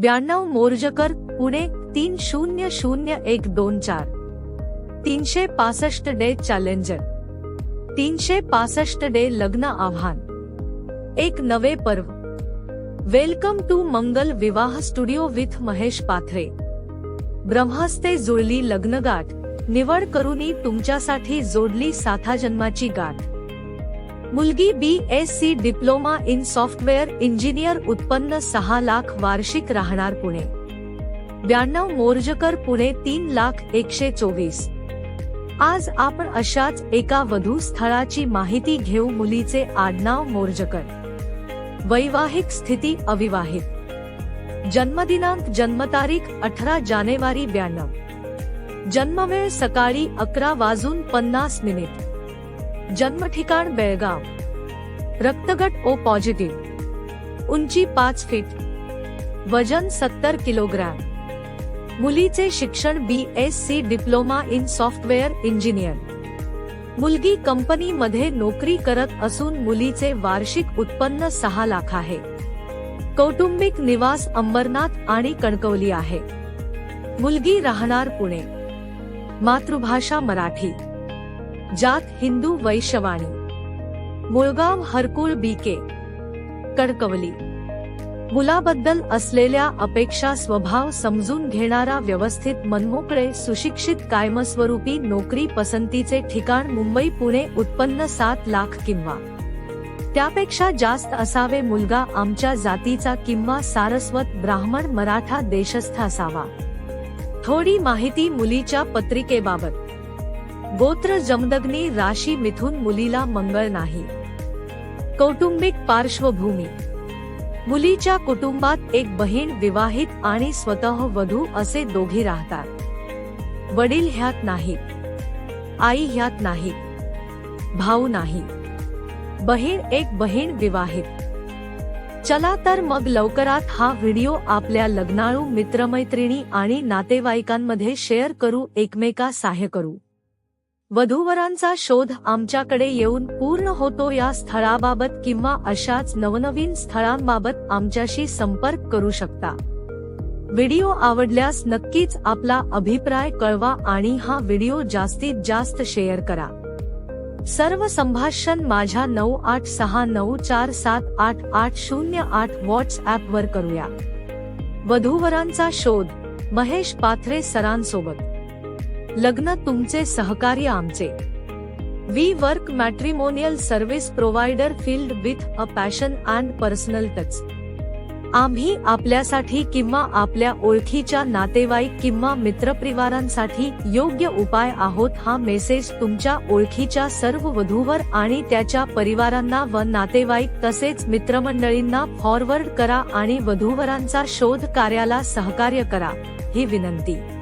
ब्याण्णव मोर्जकर पुणे तीन शून्य शून्य एक दोन चार. तीनशे पासष्ट डे चॅलेंजर. तीनशे पासष्ट डे लग्न आव्हान. एक नवे पर्व. Welcome to Mangal Vivah studio with Mahesh Pathare. ब्रह्मस्ते जुळली लग्नगाठ. निवड करूनी तुमच्यासाठी जोडली साथा जन्माची गाठ. मुलगी B S C diploma in software engineer उत्पन्न सहा लाख वार्षिक राहणार पुणे. ब्याण्णव मोर्जकर पुणे तीन लाख एकशे चोवीस. आज आपण अशाच एका वधू स्थळाची माहिती घेऊ मुलीचे आडनाव मोर्जकर. वैवाहिक स्थिती अविवाहित. जन्मदिनांक जन्मतारीख अठरा जानेवारी ब्याण्णव. जन्मवेळ सकाळी अकरा वाजून पन्नास मिनिट. जन्मठिकाण बेळगाव. रक्तगट ओ पॉझिटिव्ह उंची पाच फीट वजन सत्तर किलोग्रॅम. मुलीचे शिक्षण B S C diploma in software engineer मुलगी कंपनीमध्ये नोकरी करत असून मुलीचे वार्षिक उत्पन्न सहा लाख आहे. कौटुंबिक निवास अंबरनाथ आणि कणकवली आहे. मुलगी राहणार पुणे. मातृभाषा मराठी. जात हिंदू वैश्यवाणी. मुळगाव हरकुळ बीके. कडकवली मुलाबद्दल असलेल्या अपेक्षा स्वभाव समजून घेणारा व्यवस्थित मनमोकळे सुशिक्षित कायमस्वरूपी नोकरी पसंतीचे ठिकाण मुंबई पुणे उत्पन्न सात लाख किंवा. त्यापेक्षा जास्त असावे मुलगा आमच्या जातीचा किंवा सारस्वत ब्राह्मण मराठा देशस्थ असावा. थोडी माहिती मुलीच्या पत्रिकेबाबत. गोत्र जमदग्नी राशी मिथून मुलीला मंगळ नाही. कौटुंबिक पार्श्वभूमी. मुलीच्या कुटुंबात एक बहीण विवाहित आणि स्वतः वधू असे दोघी राहतात. वडील ह्यात नाहीत आई ह्यात नाहीत भाऊ नाही. बहीण एक बहीण विवाहित. चला तर मग लवकरात हा व्हिडिओ आपल्या लग्नाळू मित्रमैत्रिणी आणि नातेवाईकांमध्ये शेअर करू एकमेका सहाय्य करू. वधूवरांचा शोध आमच्याकडे येऊन पूर्ण होतो या स्थळाबाबत किंवा अशाच नवनवीन स्थळांबाबत आमच्याशी संपर्क करू शकता. व्हिडिओ आवडल्यास नक्कीच आपला अभिप्राय कळवा आणि हा व्हिडिओ जास्तीत जास्त शेअर करा. सर्व संभाषण माझ्या नऊ आठ सहा नऊ चार सात आठ आठ शून्य आठ व्हॉट्सॲप वर करूया. वधूवरांचा शोध. महेश पाथरे सरांसोबत. लग्न तुमचे सहकार्य आमचे. We work matrimonial service provider field with a passion and personal touch आम्ही आपल्यासाठी किंवा आपल्या ओळखीच्या नातेवाईक किंवा मित्रपरिवारांसाठी योग्य उपाय आहोत हा मेसेज तुमच्या ओळखीच्या सर्व वधूवर आणि त्याच्या परिवारांना व नातेवाईक तसेच मित्रमंडळींना फॉरवर्ड करा आणि वधूवरांचा शोध कार्याला सहकार्य करा ही विनंती.